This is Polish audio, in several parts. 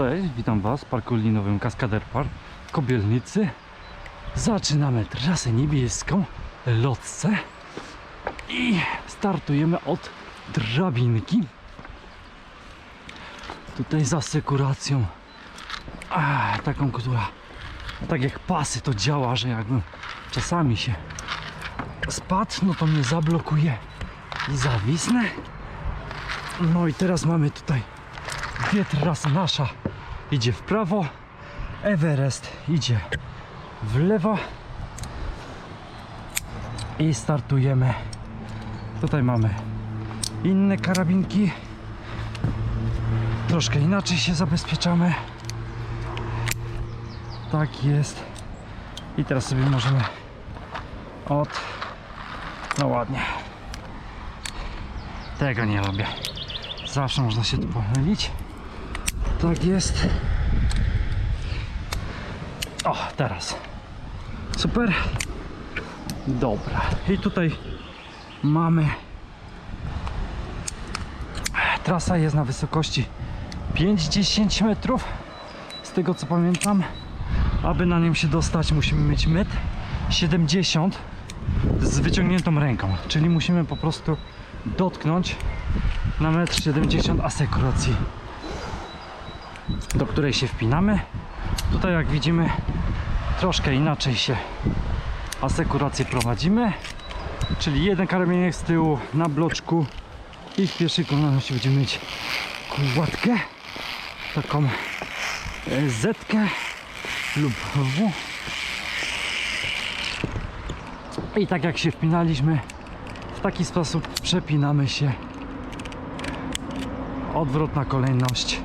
Cześć, witam Was w parku linowym Kaskader Park w Kobielnicy. Zaczynamy trasę niebieską, lotce i startujemy od drabinki. Tutaj z asekuracją, taką, która tak jak pasy to działa, że jakbym czasami się spadł, no to mnie zablokuje i zawisnę. No i teraz mamy tutaj dwie trasy. Nasza idzie w prawo, Everest idzie w lewo i startujemy. Tutaj mamy inne karabinki. Troszkę inaczej się zabezpieczamy. Tak jest. I teraz sobie możemy od. No ładnie. Tego nie lubię. Zawsze można się tu pomylić. Tak jest. O, teraz. Super. Dobra. I tutaj mamy. Trasa jest na wysokości 5-10 metrów. Z tego co pamiętam, aby na nią się dostać, musimy mieć metr 70 z wyciągniętą ręką. Czyli musimy po prostu dotknąć na metr 70 asekuracji do której się wpinamy. Tutaj jak widzimy troszkę inaczej się asekurację prowadzimy. Czyli jeden karabinier z tyłu na bloczku i w pierwszej kolejności będziemy mieć kładkę taką e, zetkę lub W i tak jak się wpinaliśmy w taki sposób przepinamy się odwrotna kolejność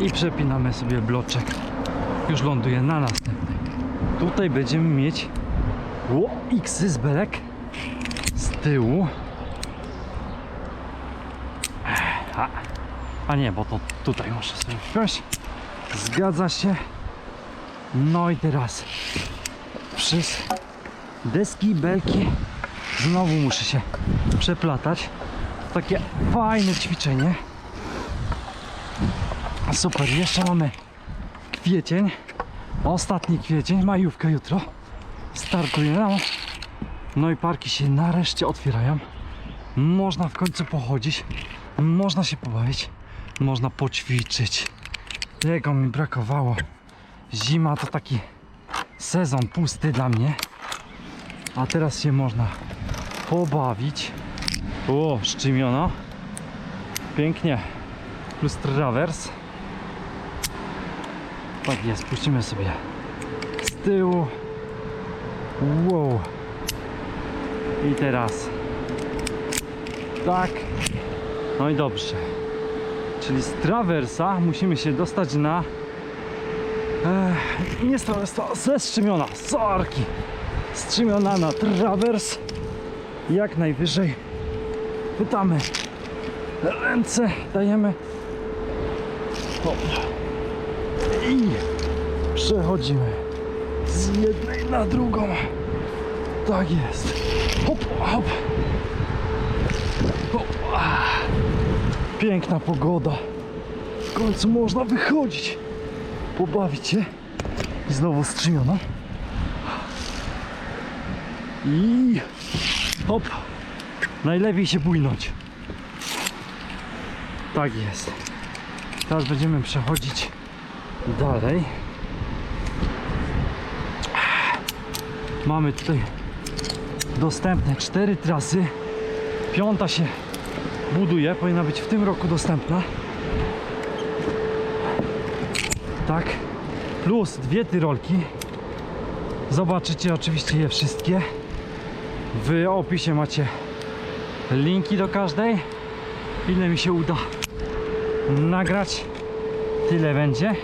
i przepinamy sobie bloczek. Już ląduje na następnej. Tutaj będziemy mieć o, X z belek. Z tyłu. A, a nie, bo to tutaj muszę sobie wziąć zgadza się. No i teraz przez deski, belki znowu muszę się przeplatać. Takie fajne ćwiczenie Super, jeszcze mamy kwiecień. Ostatni kwiecień, majówka jutro. Startujemy. No i parki się nareszcie otwierają. Można w końcu pochodzić. Można się pobawić. Można poćwiczyć. Tego mi brakowało. Zima to taki sezon pusty dla mnie. A teraz się można pobawić. O, szczymiono. Pięknie. Plus trawers. Tak jest, puścimy sobie z tyłu. Wow. I teraz. Tak. No i dobrze. Czyli z trawersa musimy się dostać na. Ech, nie z trawersa, ze strzymiona. Sorki. Strzymiona na trawers. Jak najwyżej. Pytamy. Ręce dajemy. Hop i przechodzimy z jednej na drugą. Tak jest. Hop, hop. hop. Piękna pogoda. W końcu można wychodzić, pobawić się. I znowu strzymiono. I hop. Najlepiej się bujnąć. Tak jest. Teraz będziemy przechodzić dalej. Mamy tutaj dostępne cztery trasy. Piąta się buduje, powinna być w tym roku dostępna. Tak. Plus dwie tyrolki. Zobaczycie oczywiście je wszystkie. W opisie macie linki do każdej. Ile mi się uda nagrać, tyle będzie.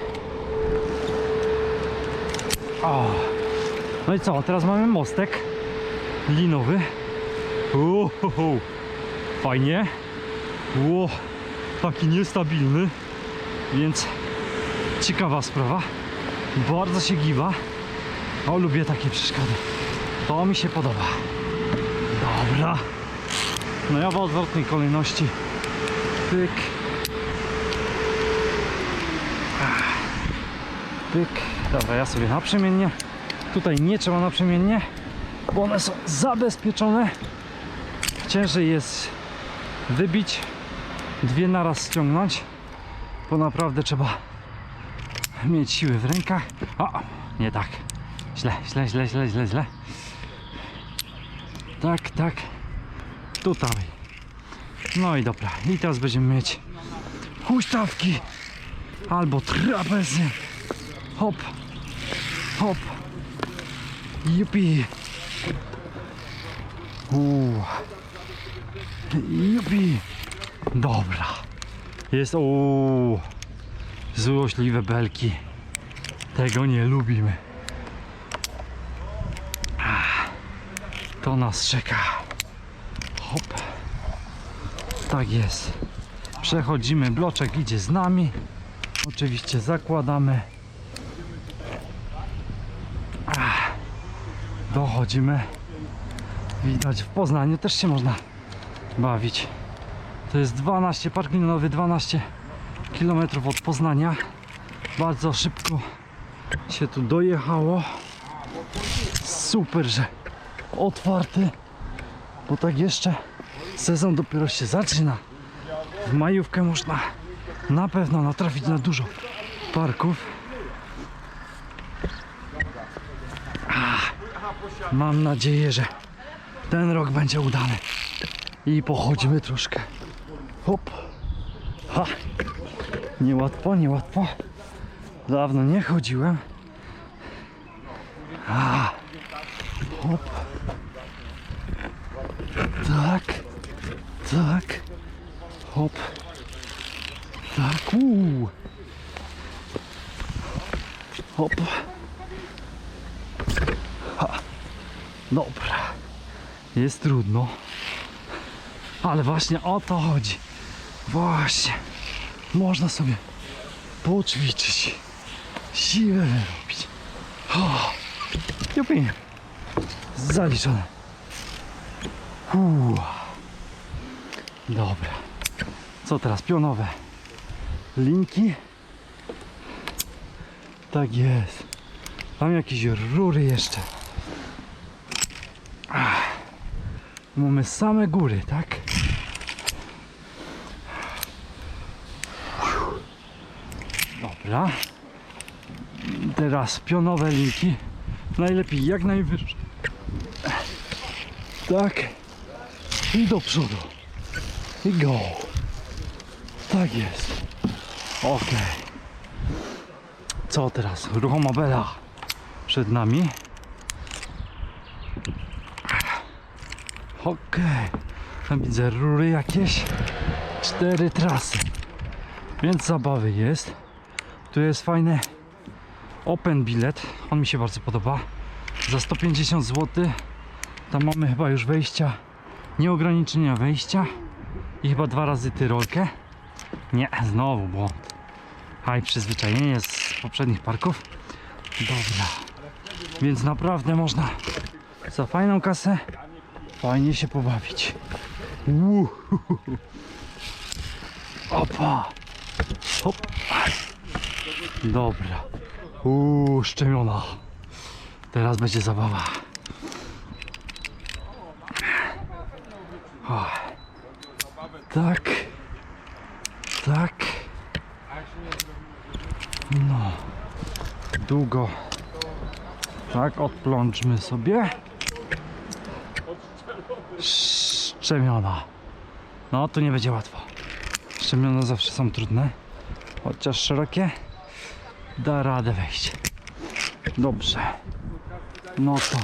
O. No i co? Teraz mamy mostek linowy. Uhuhu. Fajnie. Ło, taki niestabilny, więc ciekawa sprawa. Bardzo się giba. O, lubię takie przeszkody. To mi się podoba. Dobra. No ja w odwrotnej kolejności. Pyk. Pyk. Dobra, ja sobie naprzemiennie. Tutaj nie trzeba naprzemiennie, bo one są zabezpieczone. Ciężej jest wybić, dwie naraz ściągnąć, bo naprawdę trzeba mieć siły w rękach. O, nie tak. Źle, źle, źle, źle, źle, źle. Tak, tak. Tutaj. No i dobra. I teraz będziemy mieć huśtawki albo trapezy. Hop, hop. Jupi. Uuu. Jupi. Dobra. Jest uuu. Złośliwe belki. Tego nie lubimy. Ah, To nas czeka. Hop. Tak jest. Przechodzimy, bloczek idzie z nami. Oczywiście zakładamy. Dochodzimy. Widać w Poznaniu też się można bawić. To jest 12, park linowy 12 km od Poznania. Bardzo szybko się tu dojechało. Super, że otwarty, bo tak jeszcze sezon dopiero się zaczyna. W majówkę można na pewno natrafić na dużo parków. Mam nadzieję, że ten rok będzie udany. I pochodzimy troszkę. Hop. Ha. Niełatwo, niełatwo. Dawno nie chodziłem. A. Hop. Tak. Tak. Hop. Tak. Uuu. Hop. Ha. Dobra. Jest trudno. Ale właśnie o to chodzi. Właśnie. Można sobie poćwiczyć. Siłę wyrobić. O. Jupi. Zaliczone. Dobra. Co teraz? Pionowe. Linki. Tak jest. Tam jakieś rury jeszcze. Ach. Mamy same góry, tak? Dobra. Teraz pionowe linki. Najlepiej jak najwyżej. Tak. I do przodu. I go. Tak jest. Ok. Co teraz? Ruchoma bela przed nami. Okej. Tam widzę rury jakieś. Cztery trasy. Więc zabawy jest. Tu jest fajny open bilet. On mi się bardzo podoba. Za 150 zł. Tam mamy chyba już wejścia. Nieograniczenia wejścia. I chyba dwa razy tyrolkę. Nie, znowu błąd. A i przyzwyczajenie z poprzednich parków. Dobra. Więc naprawdę można za fajną kasę fajnie się pobawić. Opa. Hop. Dobra. Uuu, szczemiona. Teraz będzie zabawa. O. Tak. Tak. No. Długo. Tak, odplączmy sobie. Szczemiona. No, tu nie będzie łatwo. Szczemiona zawsze są trudne. Chociaż szerokie da radę wejść. Dobrze. No to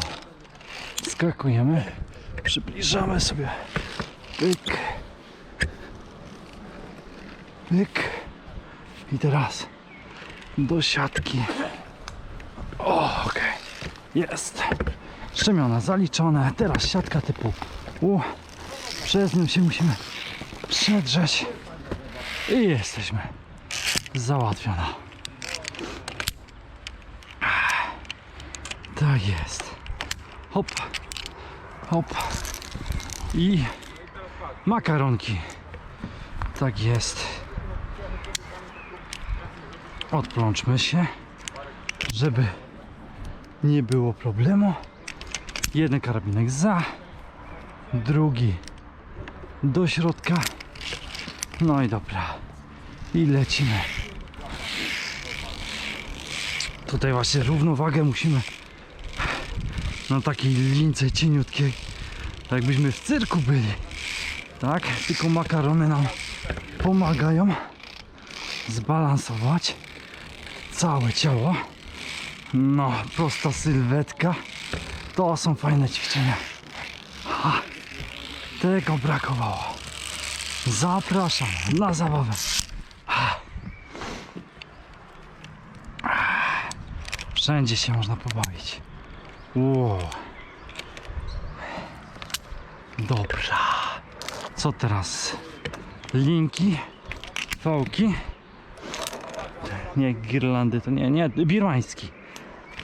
skakujemy. Przybliżamy sobie. Pyk. Pyk. I teraz do siatki. O, okej. Jest. Szczemiona zaliczone. Teraz siatka typu U. Przez nią się musimy przedrzeć. I jesteśmy. Załatwiona. Tak jest. Hop. Hop. I makaronki. Tak jest. Odplączmy się. żeby nie było problemu. Jeden karabinek za, drugi do środka. No i dobra. I lecimy. Tutaj właśnie równowagę musimy na takiej lince cieniutkiej, tak jakbyśmy w cyrku byli. Tak? Tylko makarony nam pomagają zbalansować całe ciało. No, prosta sylwetka. To są fajne ćwiczenia. Ha, tego brakowało. Zapraszam na zabawę. Wszędzie się można pobawić. Wow. Dobra. Co teraz? Linki, fałki. Nie, girlandy to nie, nie, birmański.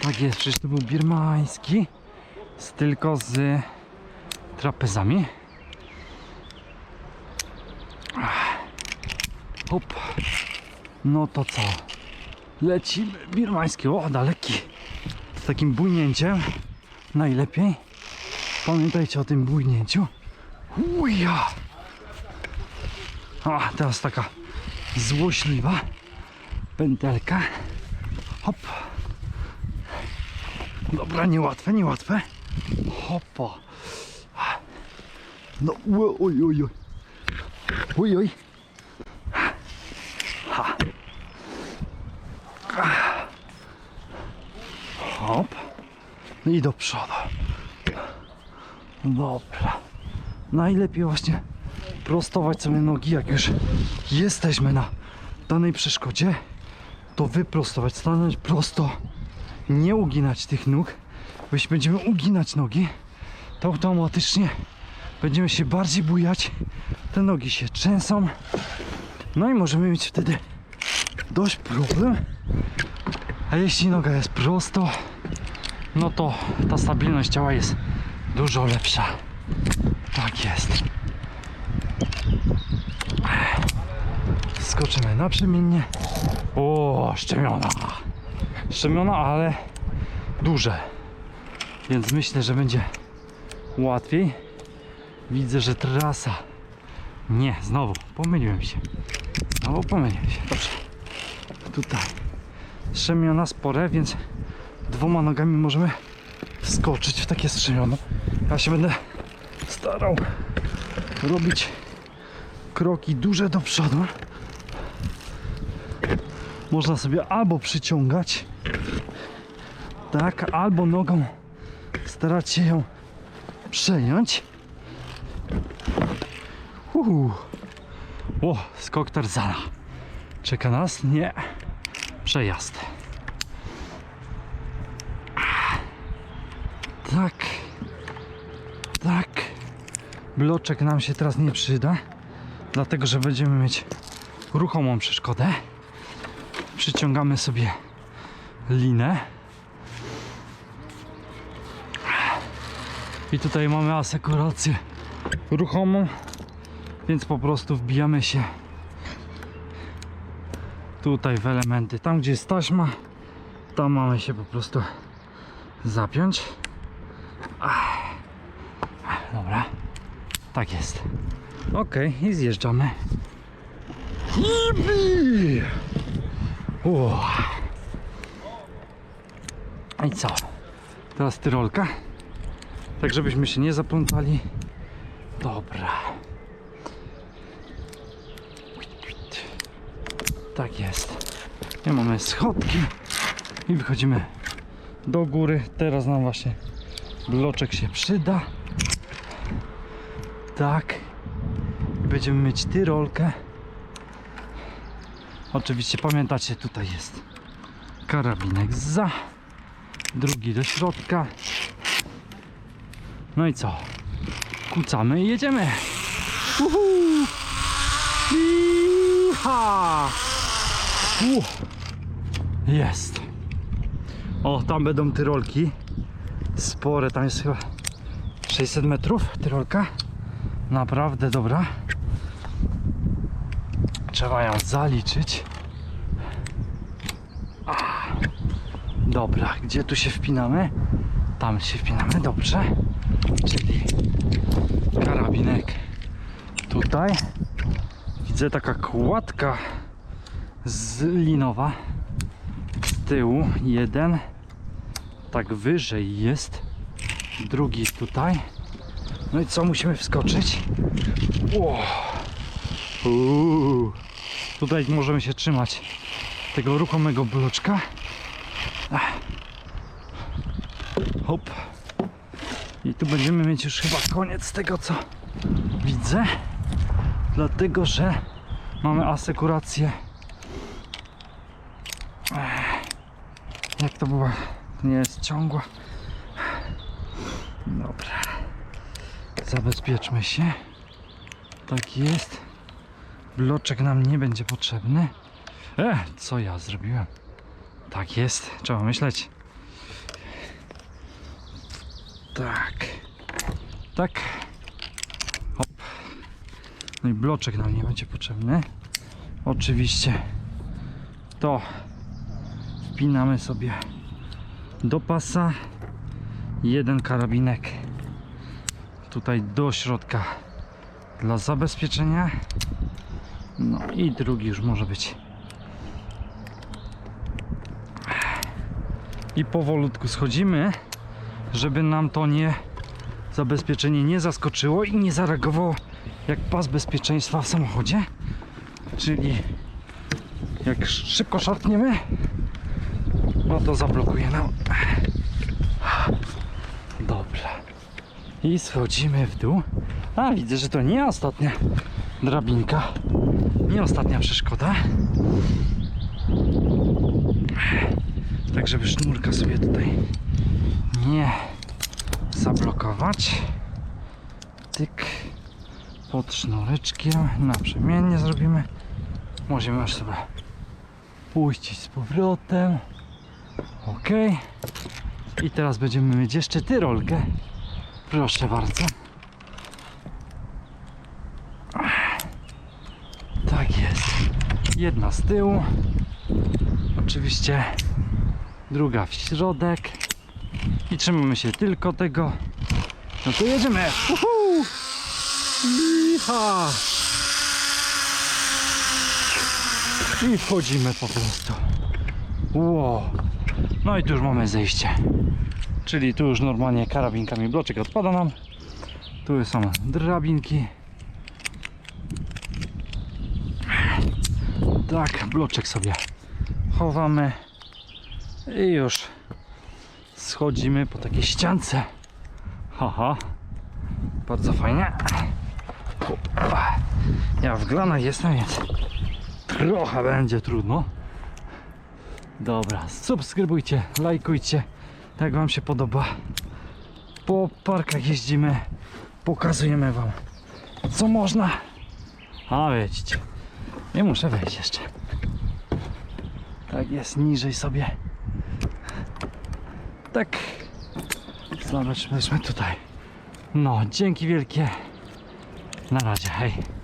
Tak jest, przecież to był birmański. Z, tylko z trapezami. Hop. No to co? Lecimy. Birmański, o daleki. Z takim bujnięciem. Najlepiej. Pamiętajcie o tym bujnięciu. Uja! A, teraz taka złośliwa pętelka. Hop. Dobra, niełatwe, niełatwe. Hopa. No, oj, oj, oj, Oj, oj. Ha. Hop. I do przodu. Dobra. Najlepiej właśnie prostować sobie nogi, jak już jesteśmy na danej przeszkodzie, to wyprostować, stanąć prosto, nie uginać tych nóg, bo jeśli będziemy uginać nogi, to automatycznie będziemy się bardziej bujać, te nogi się trzęsą, no i możemy mieć wtedy dość problem, a jeśli noga jest prosto, no to ta stabilność ciała jest dużo lepsza. Tak jest. Skoczymy naprzemiennie. O, szczemiona. Szczemiona, ale duże. Więc myślę, że będzie łatwiej. Widzę, że trasa. Nie, znowu pomyliłem się. Znowu pomyliłem się. Dobrze. Tutaj. Strzemiona spore, więc dwoma nogami możemy wskoczyć w takie strzemiona. Ja się będę starał robić kroki duże do przodu. Można sobie albo przyciągać, tak, albo nogą starać się ją przejąć. Uhu. O, skok Tarzana. Czeka nas? Nie. Przejazd. Tak. Tak. Bloczek nam się teraz nie przyda, dlatego że będziemy mieć ruchomą przeszkodę. Przyciągamy sobie linę. I tutaj mamy asekurację ruchomą, więc po prostu wbijamy się tutaj w elementy. Tam gdzie jest taśma, tam mamy się po prostu zapiąć. Ach. Dobra. Tak jest. Ok, i zjeżdżamy. Ło. I co? Teraz tyrolka. Tak, żebyśmy się nie zaplątali. Dobra. Tak jest. I mamy schodki. I wychodzimy do góry. Teraz nam właśnie bloczek się przyda. Tak. Będziemy mieć tyrolkę. Oczywiście pamiętacie, tutaj jest karabinek za, drugi do środka. No i co? Kucamy i jedziemy. Uhu! Iha! U! Jest. O, tam będą tyrolki. Spore, tam jest chyba 600 metrów tyrolka. Naprawdę dobra. Trzeba ją zaliczyć. Dobra, gdzie tu się wpinamy? Tam się wpinamy, dobrze. Czyli karabinek tutaj. Widzę taka kładka z linowa. Z tyłu jeden. Tak wyżej jest. Drugi tutaj. No i co musimy wskoczyć? Ło. Uuu. tutaj możemy się trzymać tego ruchomego bloczka. Hop. I tu będziemy mieć już chyba koniec tego co widzę. Dlatego że mamy asekurację Jak to była? Nie jest ciągła. Dobra. Zabezpieczmy się. Tak jest. Bloczek nam nie będzie potrzebny. E, co ja zrobiłem? Tak jest. Trzeba myśleć. Tak. Tak. Hop. No i bloczek nam nie będzie potrzebny. Oczywiście to wpinamy sobie do pasa jeden karabinek. Tutaj do środka dla zabezpieczenia. No i drugi już może być. I powolutku schodzimy żeby nam to nie zabezpieczenie nie zaskoczyło i nie zareagowało jak pas bezpieczeństwa w samochodzie. Czyli jak szybko szarpniemy no to zablokuje nam. Dobrze. I schodzimy w dół. A widzę, że to nie ostatnia drabinka. Nie ostatnia przeszkoda. Tak, żeby sznurka sobie tutaj nie zablokować. Tyk. Pod sznureczkiem. Naprzemiennie zrobimy. Możemy już sobie puścić z powrotem. Ok. I teraz będziemy mieć jeszcze tyrolkę. Proszę bardzo. Tak jest. Jedna z tyłu. Oczywiście druga w środek. I trzymamy się tylko tego. No to jedziemy. Uhu! Iha! I wchodzimy po prostu. Wow. No i tu już mamy zejście. Czyli tu już normalnie karabinkami bloczek odpada nam. Tu są drabinki. Tak, bloczek sobie chowamy i już schodzimy po takiej ściance. Haha, bardzo fajnie. Ja w glanach jestem, więc trochę będzie trudno. Dobra, subskrybujcie, lajkujcie, jak Wam się podoba. Po parkach jeździmy, pokazujemy Wam, co można. A wiecie, nie muszę wejść jeszcze. Tak jest, niżej sobie. Tak. Zobaczmy tutaj. No, dzięki wielkie. Na razie, hej.